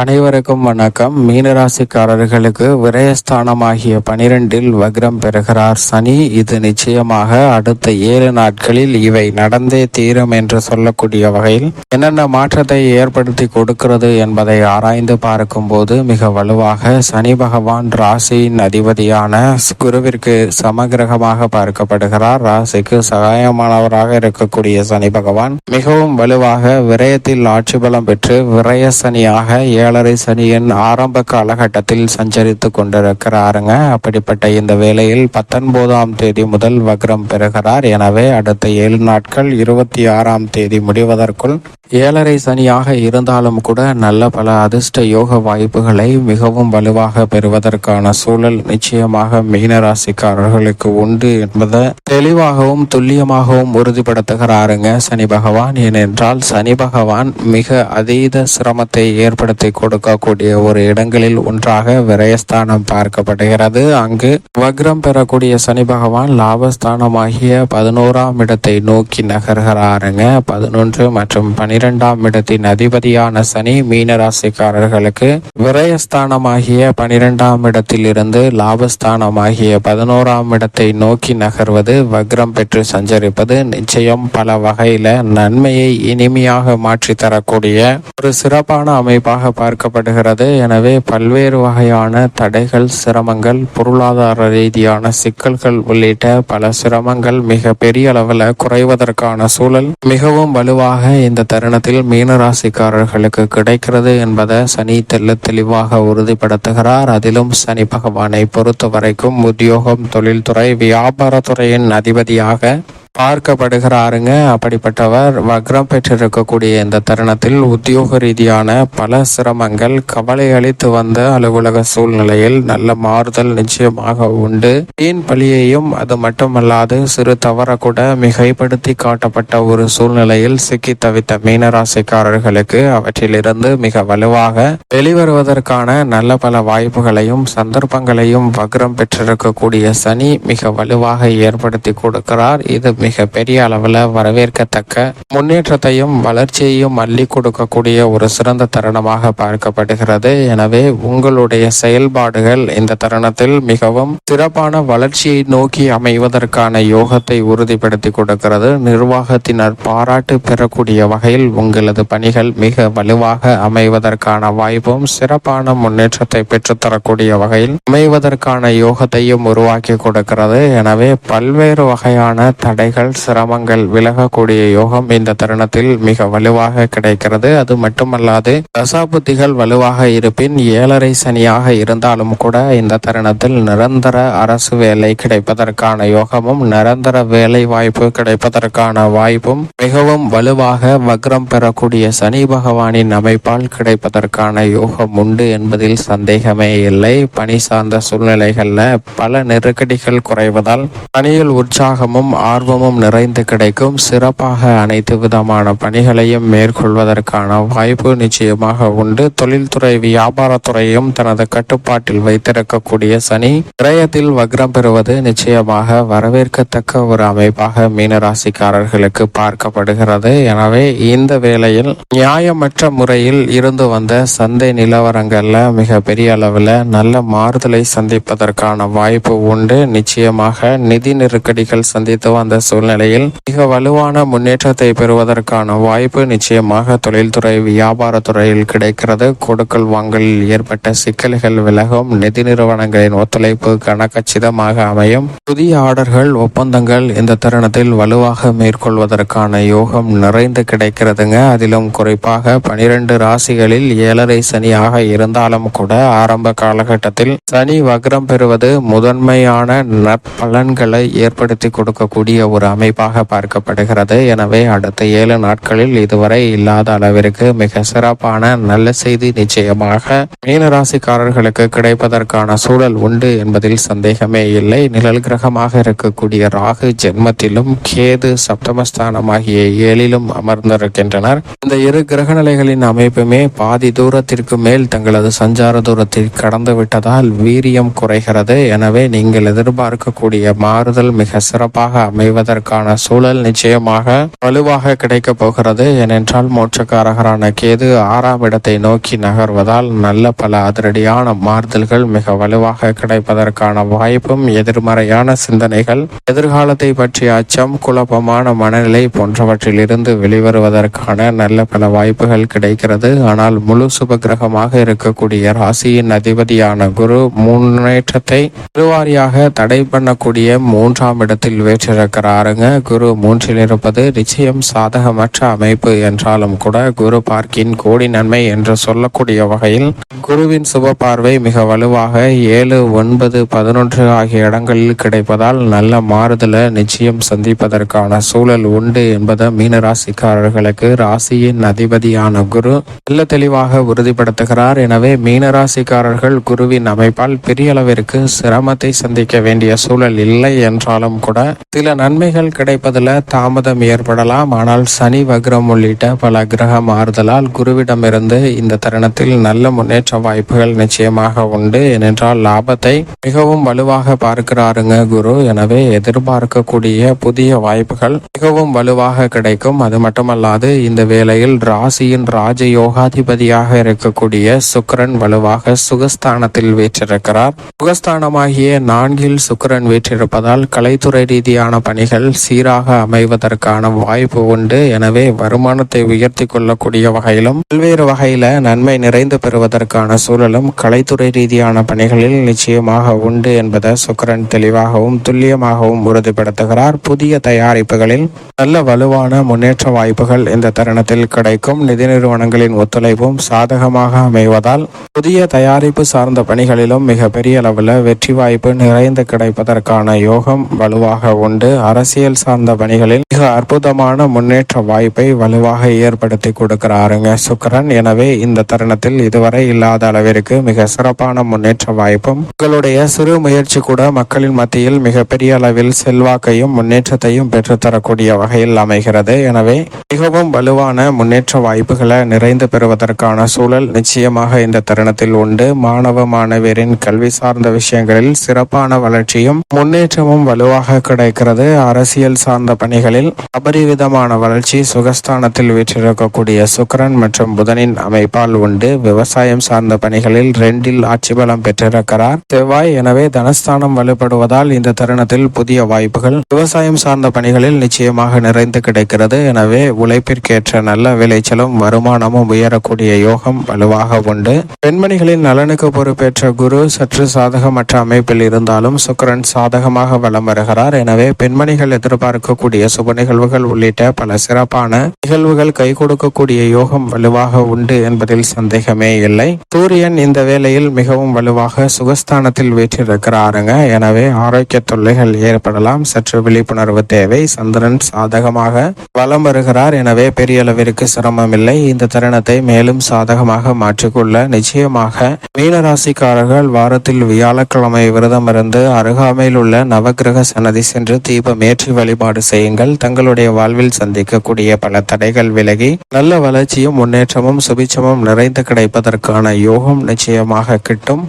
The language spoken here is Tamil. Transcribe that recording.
அனைவருக்கும் வணக்கம். மீனராசிக்காரர்களுக்கு விரயஸ்தானமாகிய பனிரெண்டில் வக்ரம் பெறுகிறார் சனி. இது நிச்சயமாக அடுத்த ஏழு நாட்களில் இவை நடந்தே தீரும் என்று சொல்லக்கூடிய வகையில் என்னென்ன மாற்றத்தை ஏற்படுத்தி கொடுக்கிறது என்பதை ஆராய்ந்து பார்க்கும்போது மிக வலுவாக சனி பகவான் ராசியின் அதிபதியான குருவிற்கு சமகிரகமாக பார்க்கப்படுகிறார். ராசிக்கு சகாயமானவராக இருக்கக்கூடிய சனி பகவான் மிகவும் வலுவாக விரயத்தில் ஆட்சி பலம் பெற்று விரய சனியாக ஏழரை சனியின் ஆரம்ப காலகட்டத்தில் சஞ்சரித்து கொண்டிருக்கிறாருங்க. அப்படிப்பட்ட இந்த வேளையில் பத்தொன்பதாம் தேதி முதல் வக்ரம் பெறுகிறார். எனவே அடுத்த ஏழு நாட்கள் இருபத்தி ஆறாம் தேதி முடிவதற்குள் ஏழரை சனியாக இருந்தாலும் கூட நல்ல பல அதிர்ஷ்ட யோக வாய்ப்புகளை மிகவும் வலுவாக பெறுவதற்கான சூழல் நிச்சயமாக மீனராசிக்காரர்களுக்கு உண்டு என்பதை தெளிவாகவும் துல்லியமாகவும் உறுதிப்படுத்துகிறாருங்க சனி பகவான். ஏனென்றால் சனி பகவான் மிக அதீத சிரமத்தை ஏற்படுத்தி கொடுக்கக்கூடிய ஒரு இடங்களில் ஒன்றாக விரயஸ்தானம் பார்க்கப்படுகிறது. அங்கு வக்ரம் பெறக்கூடிய சனி பகவான் லாபஸ்தானமாகிய பதினோராம் இடத்தை நோக்கி நகர்கிறாருங்க. பதினொன்று மற்றும் பனிரெண்டாம் இடத்தின் அதிபதியான சனி மீனராசிக்காரர்களுக்கு விரயஸ்தானமாகிய பனிரெண்டாம் இடத்தில் இருந்து லாபஸ்தானமாகிய பதினோராம் இடத்தை நோக்கி நகர்வது வக்ரம் பெற்று சஞ்சரிப்பது நிச்சயம் பல வகையில நன்மையை இனிமையாக மாற்றி தரக்கூடிய ஒரு சிறப்பான அமைப்பாக பார்க்கப்படுகிறது. எனவே பல்வேறு வகையான தடைகள் சிரமங்கள் பொருளாதார ரீதியான சிக்கல்கள் உள்ளிட்ட பல சிரமங்கள் மிக பெரிய அளவில் குறைவதற்கான சூழல் மிகவும் வலுவாக இந்த தருணத்தில் மீனராசிக்காரர்களுக்கு கிடைக்கிறது என்பதை சனி தெல்ல தெளிவாக உறுதிப்படுத்துகிறார். அதிலும் சனி பகவானை பொறுத்த வரைக்கும் உத்தியோகம் தொழில்துறை வியாபாரத்துறையின் அதிபதியாக பார்க்கப்படுகிறாருங்க அப்படிப்பட்டவர் வக்ரம் பெற்றிருக்கக்கூடிய இந்த தருணத்தில் உத்தியோக ரீதியான பல சிரமங்கள் கவலை அளித்து வந்த அலுவலக சூழ்நிலையில் நல்ல மாறுதல் நிச்சயமாக உண்டு. வீண் பழியையும் அது மட்டுமல்லாது சிறு தவற கூட மிகைப்படுத்தி காட்டப்பட்ட ஒரு சூழ்நிலையில் சிக்கி தவித்த மீனராசிக்காரர்களுக்கு அவற்றிலிருந்து மிக வலுவாக வெளிவருவதற்கான நல்ல பல வாய்ப்புகளையும் சந்தர்ப்பங்களையும் வக்ரம் பெற்றிருக்கக்கூடிய சனி மிக வலுவாக ஏற்படுத்தி கொடுக்கிறார். இது மிக பெரிய அளவில் வரவேற்கத்தக்க முன்னேற்றத்தையும் வளர்ச்சியையும் அள்ளி கொடுக்கக்கூடிய ஒரு சிறந்த தருணமாக பார்க்கப்படுகிறது. எனவே உங்களுடைய செயல்பாடுகள் இந்த தருணத்தில் மிகவும் சிறப்பான வளர்ச்சியை நோக்கி அமைவதற்கான யோகத்தை உறுதிப்படுத்தி கொடுக்கிறது. நிர்வாகத்தினர் பாராட்டு பெறக்கூடிய வகையில் உங்களது பணிகள் மிக வலுவாக அமைவதற்கான வாய்ப்பும் சிறப்பான முன்னேற்றத்தை பெற்றுத்தரக்கூடிய வகையில் அமைவதற்கான யோகத்தையும் உருவாக்கி கொடுக்கிறது. எனவே பல்வேறு வகையான தடை தடைகள் சிரமங்கள் விலகக்கூடிய யோகம் இந்த தருணத்தில் மிக வலுவாக கிடைக்கிறது. அது மட்டுமல்லாது தசாபுத்திகள் வலுவாக இருப்பின் ஏழரை சனியாக இருந்தாலும் கூட இந்த தருணத்தில் நிரந்தர அரசு வேலை கிடைப்பதற்கான யோகமும் நிரந்தர வேலை வாய்ப்பு கிடைப்பதற்கான வாய்ப்பும் மிகவும் வலுவாக வக்ரம் பெறக்கூடிய சனி பகவானின் அமைப்பால் கிடைப்பதற்கான யோகம் உண்டு என்பதில் சந்தேகமே இல்லை. பணி சார்ந்த சூழ்நிலைகள்ல பல நெருக்கடிகள் குறைவதால் பணியில் உற்சாகமும் ஆர்வமும் நிறைந்து கிடைக்கும். சிறப்பாக அனைத்து விதமான பணிகளையும் மேற்கொள்வதற்கான வாய்ப்பு நிச்சயமாக உண்டு. தொழில்துறை வியாபாரத்துறையும் தனது கட்டுப்பாட்டில் வைத்திருக்கக்கூடிய சனி கிரயத்தில் வக்ரம் பெறுவது நிச்சயமாக வரவேற்கத்தக்க ஒரு அமைப்பாக மீனராசிக்காரர்களுக்கு பார்க்கப்படுகிறது. எனவே இந்த வேளையில் நியாயமற்ற முறையில் இருந்து வந்த சந்தை நிலவரங்கள்ல மிக பெரிய அளவில் நல்ல மாறுதலை சந்திப்பதற்கான வாய்ப்பு உண்டு. நிச்சயமாக நிதி நெருக்கடிகள் சந்தித்து வந்த சூழ்நிலையில் மிக வலுவான முன்னேற்றத்தை பெறுவதற்கான வாய்ப்பு நிச்சயமாக தொழில்துறை வியாபாரத்துறையில் கிடைக்கிறது. கொடுக்கல் வாங்கலில் ஏற்பட்ட சிக்கல்கள் விலகும். நிதி நிறுவனங்களின் ஒத்துழைப்பு கனக்கச்சிதமாக அமையும். புதிய ஆர்டர்கள் ஒப்பந்தங்கள் இந்த தருணத்தில் வலுவாக மேற்கொள்வதற்கான யோகம் நிறைந்து கிடைக்கிறதுங்க. அதிலும் குறிப்பாக பனிரெண்டு ராசிகளில் ஏழரை சனியாக இருந்தாலும் கூட ஆரம்ப காலகட்டத்தில் சனி வக்ரம் பெறுவது முதன்மையான நற்பலன்களை ஏற்படுத்தி கொடுக்கக்கூடிய ஒரு அமைப்பாக பார்க்கப்படுகிறது. எனவே அடுத்த ஏழு நாட்களில் இதுவரை இல்லாத அளவிற்கு மிக சிறப்பான நல்ல செய்தி நிச்சயமாக மீனராசிக்காரர்களுக்கு கிடைப்பதற்கான சூழல் உண்டு என்பதில் சந்தேகமே இல்லை. நிழல் கிரகமாக இருக்கக்கூடிய ராகு ஜென்மத்திலும் கேது சப்தமஸ்தானமாகிய ஏழிலும் அமர்ந்திருக்கின்றனர். இந்த இரு கிரக நிலைகளின் அமைப்புமே பாதி தூரத்திற்கு மேல் தங்களது சஞ்சார தூரத்தில் கடந்து விட்டதால் வீரியம் குறைகிறது. எனவே நீங்கள் எதிர்பார்க்கக்கூடிய மாறுதல் மிக சிறப்பாக அமைவதற்கு கிடைப்பதற்கான சூழல் நிச்சயமாக வலுவாக கிடைக்கப் போகிறது. ஏனென்றால் மோட்சக்காரகரான கேது ஆறாம் இடத்தை நோக்கி நகர்வதால் நல்ல பல அதிரடியான மாறுதல்கள் மிக வலுவாக கிடைப்பதற்கான வாய்ப்பும் எதிர்மறையான சிந்தனைகள் எதிர்காலத்தை பற்றிய அச்சம் குழப்பமான மனநிலை போன்றவற்றிலிருந்து வெளிவருவதற்கான நல்ல பல வாய்ப்புகள் கிடைக்கிறது. ஆனால் முழு சுபகிரகமாக இருக்கக்கூடிய ராசியின் அதிபதியான குரு முன்னேற்றத்தை திருவாரியாக தடை பண்ணக்கூடிய மூன்றாம் இடத்தில் பாருங்க. குரு மூன்றில் இருப்பது நிச்சயம் சாதகமற்ற அமைப்பு என்றாலும் கூட குரு பார்க்கின் கோடி நன்மை என்று சொல்லக்கூடிய வகையில் குருவின் சுப பார்வை மிக வலுவாக ஏழு ஒன்பது பதினொன்று ஆகிய இடங்களில் கிடைப்பதால் நல்ல மாறுதலை நிச்சயம் சந்திப்பதற்கான சூழல் உண்டு என்பதை மீனராசிக்காரர்களுக்கு ராசியின் அதிபதியான குரு நல்ல தெளிவாக உறுதிப்படுத்துகிறார். எனவே மீனராசிக்காரர்கள் குருவின் அமைப்பால் பெரிய அளவிற்கு சிரமத்தை சந்திக்க வேண்டிய சூழல் இல்லை என்றாலும் கூட சில நன்மை நன்மைகள் கிடைப்பதில் தாமதம் ஏற்படலாம். ஆனால் சனி வக்ரம் உள்ளிட்ட பல கிரக மாறுதலால் குருவிடமிருந்து இந்த தருணத்தில் நல்ல முன்னேற்ற வாய்ப்புகள் நிச்சயமாக உண்டு. ஏனென்றால் லாபத்தை மிகவும் வலுவாக பார்க்கிறாருங்க குரு. எனவே எதிர்பார்க்கக்கூடிய புதிய வாய்ப்புகள் மிகவும் வலுவாக கிடைக்கும். அது மட்டுமல்லாது இந்த வேளையில் ராசியின் ராஜ யோகாதிபதியாக இருக்கக்கூடிய சுக்கிரன் வலுவாக சுகஸ்தானத்தில் வீற்றிருக்கிறார். சுகஸ்தானமாகிய நான்கில் சுக்கிரன் வீற்றிருப்பதால் கலைத்துறை ரீதியான பணிகள் சீராக அமைவதற்கான வாய்ப்பு உண்டு. எனவே வருமானத்தை உயர்த்தி கொள்ளக்கூடிய வகையிலும் பல்வேறு வகையில நன்மை நிறைந்து பெறுவதற்கான சூழலும் கலைத்துறை ரீதியான பணிகளில் நிச்சயமாக உண்டு என்பதை சுக்கிரன் தெளிவாகவும் துல்லியமாகவும் உறுதிப்படுத்துகிறார். புதிய தயாரிப்புகளில் நல்ல வலுவான முன்னேற்ற வாய்ப்புகள் இந்த தருணத்தில் கிடைக்கும். நிதி நிறுவனங்களின் ஒத்துழைப்பும் சாதகமாக அமைவதால் புதிய தயாரிப்பு சார்ந்த பணிகளிலும் மிக பெரிய அளவில் வெற்றி வாய்ப்பு நிறைந்து கிடைப்பதற்கான யோகம் வலுவாக உண்டு. அரசியல் சார்ந்த பணிகளில் மிக அற்புதமான முன்னேற்ற வாய்ப்பை வலுவாக ஏற்படுத்தி கொடுக்கிறாருங்க சுக்கரன். எனவே இந்த தருணத்தில் இதுவரை இல்லாத அளவிற்கு மிக சிறப்பான முன்னேற்ற வாய்ப்பும் உங்களுடைய சிறு முயற்சி கூட மக்களின் மத்தியில் மிகப்பெரிய அளவில் செல்வாக்கையும் முன்னேற்றத்தையும் பெற்றுத்தரக்கூடிய வகையில் அமைகிறது. எனவே மிகவும் வலுவான முன்னேற்ற வாய்ப்புகளை நிறைந்து பெறுவதற்கான சூழல் நிச்சயமாக இந்த தருணத்தில் உண்டு. மாணவ மாணவியரின் கல்வி சார்ந்த விஷயங்களில் சிறப்பான வளர்ச்சியும் முன்னேற்றமும் வலுவாக கிடைக்கிறது. அரசியல் சார்ந்த பணிகளில் அபரிவிதமான வளர்ச்சி சுகஸ்தானத்தில் வீற்றிருக்கக்கூடிய சுக்கரன் மற்றும் புதனின் அமைப்பால் உண்டு. விவசாயம் சார்ந்த பணிகளில் ரெண்டில் ஆட்சி பலம் பெற்றிருக்கிறார். செவ்வாய் எனவே தனஸ்தானம் வலுப்படுவதால் இந்த தருணத்தில் புதிய வாய்ப்புகள் விவசாயம் சார்ந்த பணிகளில் நிச்சயமாக நிறைந்து கிடைக்கிறது. எனவே உழைப்பிற்கேற்ற நல்ல விளைச்சலும் வருமானமும் உயரக்கூடிய யோகம் வலுவாக உண்டு. பெண்மணிகளின் நலனுக்கு பொறுப்பேற்ற குரு சற்று சாதகமற்ற அமைப்பில் இருந்தாலும் சுக்கிரன் சாதகமாக வலம் வருகிறார். எனவே பெண்மணிகள் எதிர்பார்க்கக்கூடிய சுப நிகழ்வுகள் உள்ளிட்ட பல சிறப்பான நிகழ்வுகள் கை கொடுக்கக்கூடிய யோகம் வலுவாக உண்டு என்பதில் சந்தேகமே இல்லை. சூரியன் இந்த வேளையில் மிகவும் வலுவாக சுகஸ்தானத்தில் வீற்றிருக்கிறாருங்க. எனவே ஆரோக்கிய தொல்லைகள் ஏற்படலாம். சற்று விழிப்புணர்வு தேவை. சந்திரன் சாதகமாக வலம் வருகிறார். எனவே பெரிய அளவிற்கு சிரமம் இல்லை. இந்த தருணத்தை மேலும் சாதகமாக மாற்றிக்கொள்ள நிச்சயமாக மீனராசிக்காரர்கள் வாரத்தில் வியாழக்கிழமை விரதம் இருந்து அருகாமையில் உள்ள நவக்கிரக சன்னதி சென்று தீபமே ஏற்றி வழிபாடு செய்யுங்கள். தங்களுடைய வாழ்வில் சந்திக்கக்கூடிய பல தடைகள் விலகி நல்ல வளர்ச்சியும் முன்னேற்றமும் சுபிச்சமும் நிறைந்து கிடைப்பதற்கான யோகம் நிச்சயமாக கிட்டும்.